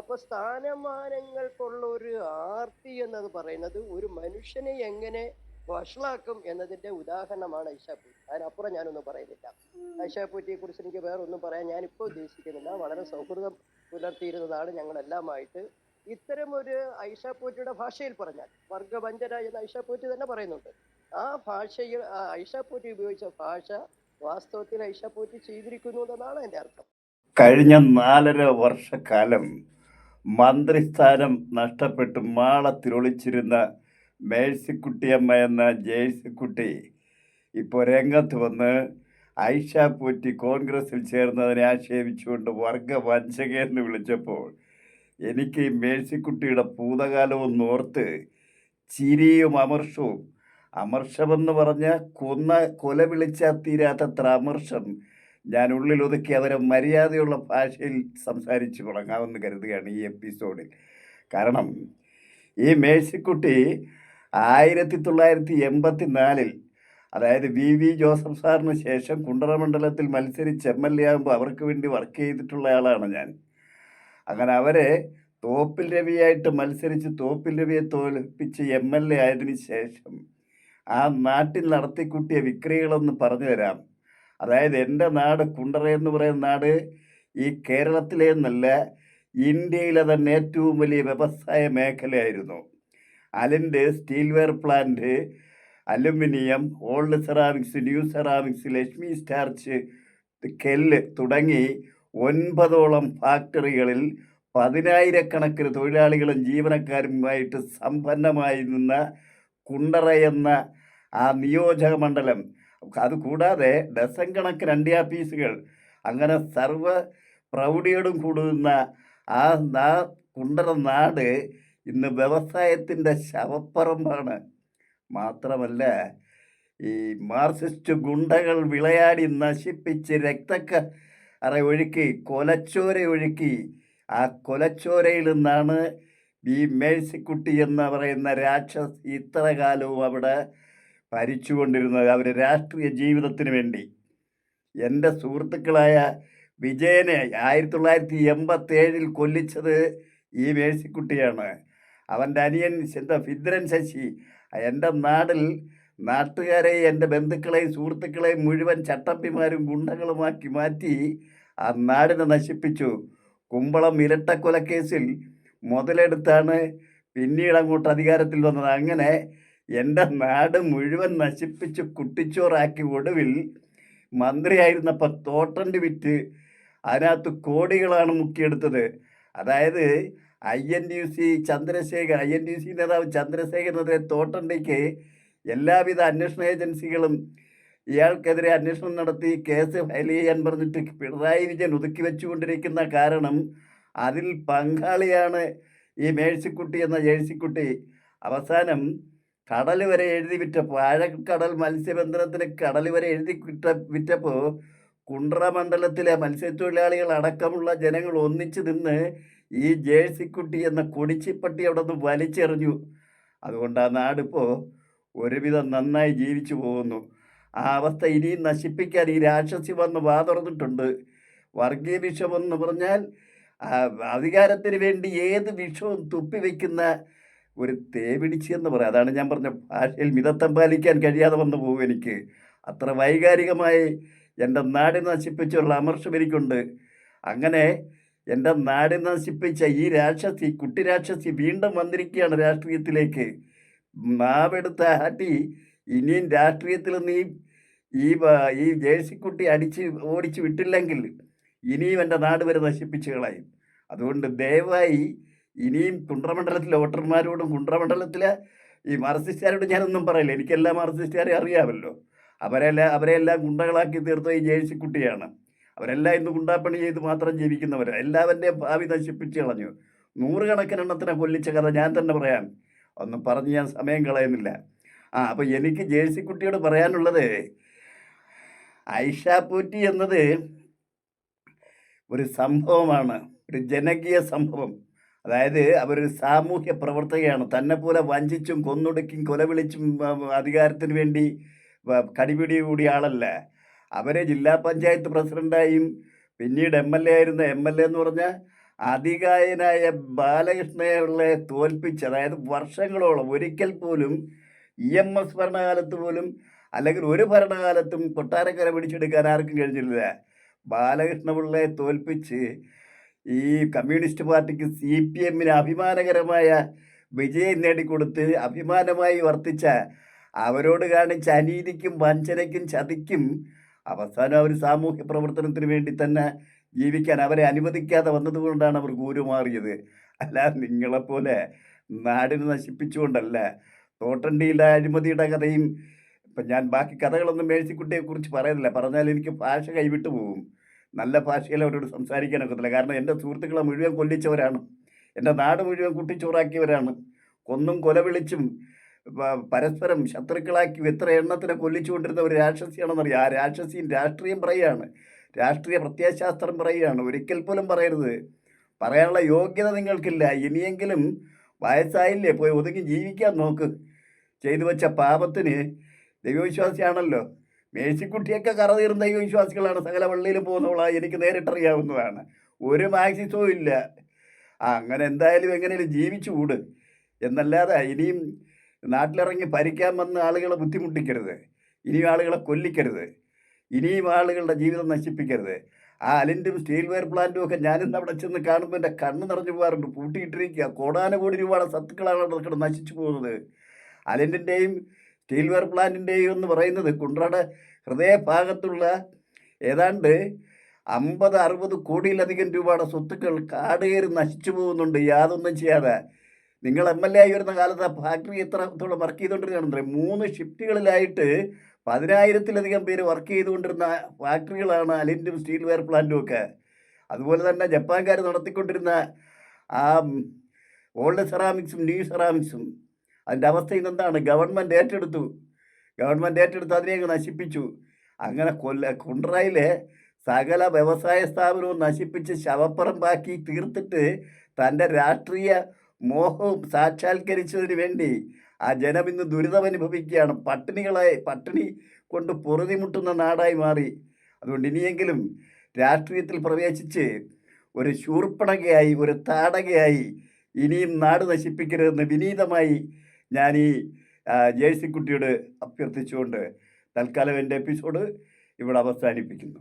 അപ്പൊ സ്ഥാനമാനങ്ങൾക്കുള്ള ഒരു ആർത്തി എന്നത് പറയുന്നത് ഒരു മനുഷ്യനെ എങ്ങനെ വഷളാക്കും എന്നതിന്റെ ഉദാഹരണമാണ് ഐഷാപ്പൂറ്റി അതിനപ്പുറം ഞാനൊന്നും പറയുന്നില്ല. ഐഷാപ്പൂറ്റിയെ കുറിച്ച് എനിക്ക് വേറെ ഒന്നും പറയാൻ ഞാനിപ്പോൾ ഉദ്ദേശിക്കുന്നില്ല. വളരെ സൗഹൃദം പുലർത്തിയിരുന്നതാണ് ഞങ്ങളെല്ലാമായിട്ട്. ഇത്തരം ഒരു ഐഷാപ്പൂറ്റിയുടെ ഭാഷയിൽ പറഞ്ഞാൽ വർഗവഞ്ചന എന്ന് ഐഷാപ്പൂറ്റി തന്നെ പറയുന്നുണ്ട്. ആ ഭാഷയിൽ ആ ഐഷാപ്പൂറ്റി ഉപയോഗിച്ച ഭാഷ വാസ്തവത്തിൽ ഐഷാപ്പൂറ്റി ചെയ്തിരിക്കുന്നു എന്നാണ് എന്റെ അർത്ഥം. കഴിഞ്ഞ നാലര വർഷക്കാലം മന്ത്രിസ്ഥാനം നഷ്ടപ്പെട്ട് മാളത്തിലൊളിച്ചിരുന്ന മേഴ്സിക്കുട്ടിയമ്മ എന്ന ജേഴ്സിക്കുട്ടി ഇപ്പോൾ രംഗത്ത് വന്ന് ഐഷ പൂറ്റി കോൺഗ്രസിൽ ചേർന്നതിനെ ആക്ഷേപിച്ചുകൊണ്ട് വർഗവഞ്ചകയെന്ന് വിളിച്ചപ്പോൾ എനിക്ക് മേഴ്സിക്കുട്ടിയുടെ ഭൂതകാലവും നോർത്ത് ചിരിയും അമർഷവും. അമർഷമെന്ന് പറഞ്ഞാൽ കൊന്ന കൊല വിളിച്ചാൽ തീരാത്തത്ര അമർഷം. ഞാൻ ഉള്ളിൽ ഒതുക്കി അവരെ മര്യാദയുള്ള ഭാഷയിൽ സംസാരിച്ച് തുടങ്ങാമെന്ന് കരുതുകയാണ് ഈ എപ്പിസോഡിൽ. കാരണം ഈ മേഴ്സിക്കുട്ടി ആയിരത്തി തൊള്ളായിരത്തി എൺപത്തി നാലിൽ അതായത് വി. വി. ജോസഫ് സാറിന് ശേഷം കുണ്ടറ മണ്ഡലത്തിൽ മത്സരിച്ച് എം. എൽ. എ ആകുമ്പോൾ അവർക്ക് വേണ്ടി വർക്ക് ചെയ്തിട്ടുള്ള ആളാണ് ഞാൻ. അങ്ങനെ അവരെ തോപ്പിൽ രവിയായിട്ട് മത്സരിച്ച് തോപ്പിൽ രവിയെ തോൽപ്പിച്ച് എം. എൽ. എ ആയതിനു ശേഷം ആ നാട്ടിൽ നടത്തിക്കൂട്ടിയ വിക്രികളൊന്ന് പറഞ്ഞു തരാം. അതായത് എന്റെ നാട് കുണ്ടറ എന്ന് പറയുന്ന നാട് ഈ കേരളത്തിലെ എന്നല്ല ഇന്ത്യയിലെ തന്നെ ഏറ്റവും വലിയ വ്യവസായ മേഖലയായിരുന്നു. അലിന്റെ steelware plant aluminium old ceramics new ceramics Lakshmi starch കെല്ല് തുടങ്ങി ഒൻപതോളം ഫാക്ടറികളിൽ പതിനായിരക്കണക്കിന് തൊഴിലാളികളും ജീവനക്കാരുമായിട്ട് സമ്പന്നമായി നിന്ന കുണ്ടറ എന്ന ആ നിയോജക മണ്ഡലം അതുകൂടാതെ ഡസൻ കണക്കിന് അണ്ടിയാ പീസുകൾ. അങ്ങനെ സർവ പ്രൗഢിയോടും കൂടുന്ന ആ നാ കുണ്ടറ നാട് ഇന്ന് വ്യവസായത്തിന്റെ ശവപ്പറമ്പാണ്. മാത്രമല്ല ഈ മാർസിസ്റ്റ് ഗുണ്ടകൾ വിളയാടി നശിപ്പിച്ച് രക്തക്ക അറ ഒഴുക്കി കൊലച്ചോര ഒഴുക്കി. ആ കൊലച്ചോരയിൽ നിന്നാണ് ഈ മേഴ്സിക്കുട്ടി എന്ന് പറയുന്ന രാക്ഷസ് ഇത്ര കാലവും അവിടെ ഭരിച്ചുകൊണ്ടിരുന്നത് അവർ രാഷ്ട്രീയ ജീവിതത്തിന് വേണ്ടി. എന്റെ സുഹൃത്തുക്കളായ വിജയനെ ആയിരത്തി തൊള്ളായിരത്തി എൺപത്തി ഏഴിൽ കൊല്ലിച്ചത് ഈ മേഴ്സിക്കുട്ടിയാണ്. അവന്റെ അനിയൻ എന്താ ഫിദ്രൻ ശശി. എന്റെ നാടിൽ നാട്ടുകാരെയും എന്റെ ബന്ധുക്കളെയും സുഹൃത്തുക്കളെയും മുഴുവൻ ചട്ടമ്പിമാരും ഗുണ്ടകളുമാക്കി മാറ്റി ആ നാടിനെ നശിപ്പിച്ചു. കുമ്പളം ഇരട്ടക്കൊലക്കേസിൽ മുതലെടുത്താണ് പിന്നീട് അങ്ങോട്ട് അധികാരത്തിൽ വന്നത്. അങ്ങനെ എന്റെ നാട് മുഴുവൻ നശിപ്പിച്ച് കുട്ടിച്ചോറാക്കി ഒടുവിൽ മന്ത്രിയായിരുന്നപ്പോൾ തോട്ടണ്ട് വിറ്റ് അതിനകത്ത് കോടികളാണ് മുക്കിയെടുത്തത്. അതായത് I N U C Chandrasekhar I N U C നേതാവ് ചന്ദ്രശേഖരനെതിരെ തോട്ടണ്ടിക്ക് എല്ലാവിധ അന്വേഷണ ഏജൻസികളും ഇയാൾക്കെതിരെ അന്വേഷണം നടത്തി കേസ് ഫയൽ ചെയ്യാൻ പറഞ്ഞിട്ട് പിണറായി വിജയൻ ഒതുക്കി വെച്ചുകൊണ്ടിരിക്കുന്ന കാരണം അതിൽ പങ്കാളിയാണ് ഈ മേഴ്സിക്കുട്ടി എന്ന ജേഴ്സിക്കുട്ടി അവസാനം കടൽ വരെ എഴുതി വിറ്റപ്പോൾ ആഴക്കടൽ മത്സ്യബന്ധനത്തിന് കടൽ വരെ എഴുതി വിറ്റ വിറ്റപ്പോൾ കുണ്ട്ര മണ്ഡലത്തിലെ മത്സ്യത്തൊഴിലാളികൾ അടക്കമുള്ള ജനങ്ങൾ ഒന്നിച്ചു നിന്ന് ഈ ജേഴ്സിക്കുട്ടി എന്ന കൊടിച്ചിപ്പട്ടി അവിടെ നിന്ന് വലിച്ചെറിഞ്ഞു. അതുകൊണ്ട് ആ നാടിപ്പോൾ ഒരുവിധം നന്നായി ജീവിച്ചു പോകുന്നു. ആ അവസ്ഥ ഇനിയും നശിപ്പിക്കാൻ ഈ രാക്ഷസി വന്ന് വാതുറന്നിട്ടുണ്ട് വർഗീയ വിഷമെന്ന് പറഞ്ഞാൽ അധികാരത്തിന് വേണ്ടി ഏത് വിഷവും തുപ്പിവെക്കുന്ന ഒരു തേപിടിച്ച് എന്ന് പറയാം. അതാണ് ഞാൻ പറഞ്ഞ ഭാഷയിൽ മിതത്വം പാലിക്കാൻ കഴിയാതെ വന്നു പോകും എനിക്ക്. അത്ര വൈകാരികമായി എന്റെ നാടിനെ നശിപ്പിച്ചുള്ള അമർഷം എനിക്കുണ്ട്. അങ്ങനെ എന്റെ നാടിനെ നശിപ്പിച്ച ഈ രാക്ഷസി കുട്ടി രാക്ഷസി വീണ്ടും വന്നിരിക്കുകയാണ് രാഷ്ട്രീയത്തിലേക്ക്. നാവെടുത്ത ആട്ടി ഇനിയും രാഷ്ട്രീയത്തിൽ നീ ഈ ഈ ജേഴ്സിക്കുട്ടി അടിച്ച് ഓടിച്ച് വിട്ടില്ലെങ്കിൽ ഇനിയും എന്റെ നാട് വരെ നശിപ്പിച്ചുകളായി കളയും. അതുകൊണ്ട് ദയവായി ഇനിയും കുണ്ട്രമണ്ഡലത്തിലെ വോട്ടർമാരോടും കുണ്ട്രമണ്ഡലത്തിലെ ഈ മാർസിസ്റ്റുകാരോട് ഞാനൊന്നും പറയില്ല. എനിക്കെല്ലാ മാർസിസ്റ്റുകാരെ അറിയാമല്ലോ. അവരെല്ലാം അവരെല്ലാം ഗുണ്ടകളാക്കി തീർത്ത ഈ ജേഴ്സിക്കുട്ടിയാണ് അവരെല്ലാം ഇന്ന് ഗുണ്ടാപ്പണി ചെയ്ത് മാത്രം ജീവിക്കുന്നവരാണ് എല്ലാവരുടെയും ഭാവി നശിപ്പിച്ച് കളഞ്ഞു. നൂറുകണക്കിന് എണ്ണത്തിനെ കൊല്ലിച്ച കഥ ഞാൻ തന്നെ പറയാം. ഒന്നും പറഞ്ഞ് ഞാൻ സമയം കളയുന്നില്ല. ആ അപ്പോൾ എനിക്ക് ജേഴ്സിക്കുട്ടിയോട് പറയാനുള്ളത് ഐഷ പൂറ്റി എന്നത് ഒരു സംഭവമാണ്. ഒരു ജനകീയ സംഭവം. അതായത് അവരൊരു സാമൂഹ്യ പ്രവർത്തകയാണ്. തന്നെ പോലെ വഞ്ചിച്ചും കൊന്നൊടുക്കും കൊലവിളിച്ചും അധികാരത്തിന് വേണ്ടി കടിപിടി കൂടിയ ആളല്ല. അവരെ ജില്ലാ പഞ്ചായത്ത് പ്രസിഡന്റായും പിന്നീട് എം എൽ എ ആയിരുന്ന എം എൽ എ എന്ന് പറഞ്ഞാൽ അധികായനായ ബാലകൃഷ്ണയെ തോൽപ്പിച്ച് അതായത് വർഷങ്ങളോളം ഒരിക്കൽ പോലും ഇ എം എസ് ഭരണകാലത്ത് പോലും അല്ലെങ്കിൽ ഒരു ഭരണകാലത്തും കൊട്ടാരക്കര പിടിച്ചെടുക്കാൻ ആർക്കും കഴിഞ്ഞില്ല. ബാലകൃഷ്ണപിള്ളയെ തോൽപ്പിച്ച് ഈ കമ്മ്യൂണിസ്റ്റ് പാർട്ടിക്ക് സി പി എമ്മിന് അഭിമാനകരമായ വിജയം നേടിക്കൊടുത്ത് അഭിമാനമായി വർത്തിച്ച അവരോട് കാണിച്ച അനീതിക്കും വഞ്ചനയ്ക്കും ചതിക്കും അവസാനം അവർ സാമൂഹ്യ പ്രവർത്തനത്തിന് വേണ്ടി തന്നെ ജീവിക്കാൻ അവരെ അനുവദിക്കാതെ വന്നതുകൊണ്ടാണ് അവർ കൂരുമാറിയത് അല്ല നിങ്ങളെപ്പോലെ നാടിനെ നശിപ്പിച്ചുകൊണ്ടല്ല തോട്ടണ്ടിയുടെ അഴിമതിയുടെ കഥയും ഇപ്പം ഞാൻ ബാക്കി കഥകളൊന്നും മേഴ്സിക്കുട്ടിയെക്കുറിച്ച് പറയുന്നില്ല. പറഞ്ഞാൽ എനിക്ക് ഭാഷ കൈവിട്ടു പോകും നല്ല ഭാഷയിൽ അവരോട് സംസാരിക്കാനൊക്കത്തില്ല കാരണം എന്റെ സുഹൃത്തുക്കളെ മുഴുവൻ കൊല്ലിച്ചവരാണ്. എന്റെ നാട് മുഴുവൻ കുട്ടിച്ചോറാക്കിയവരാണ്. കൊന്നും കൊല വിളിച്ചും പരസ്പരം ശത്രുക്കളാക്കി എത്ര എണ്ണത്തിനെ കൊല്ലിച്ചുകൊണ്ടിരുന്ന ഒരു രാക്ഷസിയാണെന്നറിയാം. ആ രാക്ഷസിയും രാഷ്ട്രീയം പറയുകയാണ്. രാഷ്ട്രീയ പ്രത്യയശാസ്ത്രം പറയുകയാണ്. ഒരിക്കൽ പോലും പറയരുത്. പറയാനുള്ള യോഗ്യത നിങ്ങൾക്കില്ല. ഇനിയെങ്കിലും വയസ്സായില്ലേ? പോയി ഒതുങ്ങി ജീവിക്കാൻ നോക്ക്. ചെയ്തു വെച്ച പാപത്തിന് ദൈവവിശ്വാസിയാണല്ലോ. മേഴ്സിക്കുട്ടിയൊക്കെ ഈ വിശ്വാസികളാണ്. സകല പള്ളിയിലും പോകുന്നവളായി എനിക്ക് നേരിട്ടറിയാവുന്നതാണ്. ഒരു മാക്സിസവും ഇല്ല. അങ്ങനെ എന്തായാലും എങ്ങനെയും ജീവിച്ചു കൂട്. എന്നല്ലാതെ ഇനിയും നാട്ടിലിറങ്ങി ഭരിക്കാൻ വന്ന ആളുകളെ ബുദ്ധിമുട്ടിക്കരുത്. ഇനിയും ആളുകളെ കൊല്ലിക്കരുത്. ഇനിയും ആളുകളുടെ ജീവിതം നശിപ്പിക്കരുത്. ആ അലിന്റെ സ്റ്റീൽ വെയർ പ്ലാന്റും ഒക്കെ ഞാനിന്ന് അവിടെ ചെന്ന് കാണുമ്പോൾ എന്റെ കണ്ണ് നിറഞ്ഞു പോകാറുണ്ട്. പൂട്ടിയിട്ടിരിക്കുക. കോടാനുകോടി രൂപയുടെ സത്തുക്കളാണ് അവിടെ നശിച്ചു പോകുന്നത്. അലിന്റിന്റെയും സ്റ്റീൽ വെയർ പ്ലാന്റിന്റെയും എന്ന് പറയുന്നത് കുണ്ട്രയുടെ ഹൃദയഭാഗത്തുള്ള ഏതാണ്ട് അമ്പത് അറുപത് കോടിയിലധികം രൂപയുടെ സ്വത്തുക്കൾ കാട് കയറി നശിച്ചു പോകുന്നുണ്ട്. യാതൊന്നും ചെയ്യാതെ. നിങ്ങൾ എം എൽ എ ആയി വരുന്ന കാലത്ത് ആ ഫാക്ടറി എത്രത്തോളം വർക്ക് ചെയ്തുകൊണ്ടിരുന്നതാണ് മൂന്ന് ഷിഫ്റ്റുകളിലായിട്ട് പതിനായിരത്തിലധികം പേര് വർക്ക് ചെയ്തുകൊണ്ടിരുന്ന ഫാക്ടറികളാണ് അലിന്റും സ്റ്റീൽ വെയർ പ്ലാന്റും ഒക്കെ. അതുപോലെ തന്നെ ജപ്പാൻകാർ നടത്തിക്കൊണ്ടിരുന്ന ആ ഓൾഡ് സെറാമിക്സും ന്യൂ സെറാമിക്സും അതിന്റെ അവസ്ഥ എന്താണ് ഗവൺമെന്റ് ഏറ്റെടുത്തു. ഗവൺമെന്റ് ഏറ്റെടുത്ത് അതിനെ നശിപ്പിച്ചു. അങ്ങനെ കൊല്ല കുണ്ട്രയിലെ സകല വ്യവസായ സ്ഥാപനവും നശിപ്പിച്ച് ശവപ്പറമ്പാക്കി തീർത്തിട്ട് തന്റെ രാഷ്ട്രീയ മോഹവും സാക്ഷാത്കരിച്ചതിന് വേണ്ടി ആ ജനം ഇന്ന് ദുരിതമനുഭവിക്കുകയാണ് പട്ടിണികളെ പട്ടിണി കൊണ്ട് പൊറുതിമുട്ടുന്ന നാടായി മാറി. അതുകൊണ്ട് ഇനിയെങ്കിലും രാഷ്ട്രീയത്തിൽ പ്രവേശിച്ച് ഒരു ശൂർപ്പണകയായി ഒരു താടകയായി ഇനിയും നാട് നശിപ്പിക്കരുതെന്ന് വിനീതമായി ഞാൻ ഈ ജേഴ്സിക്കുട്ടിയോട് അഭ്യർത്ഥിച്ചുകൊണ്ട് തൽക്കാലം എന്റെ എപ്പിസോഡ് ഇവിടെ അവസാനിപ്പിക്കുന്നു.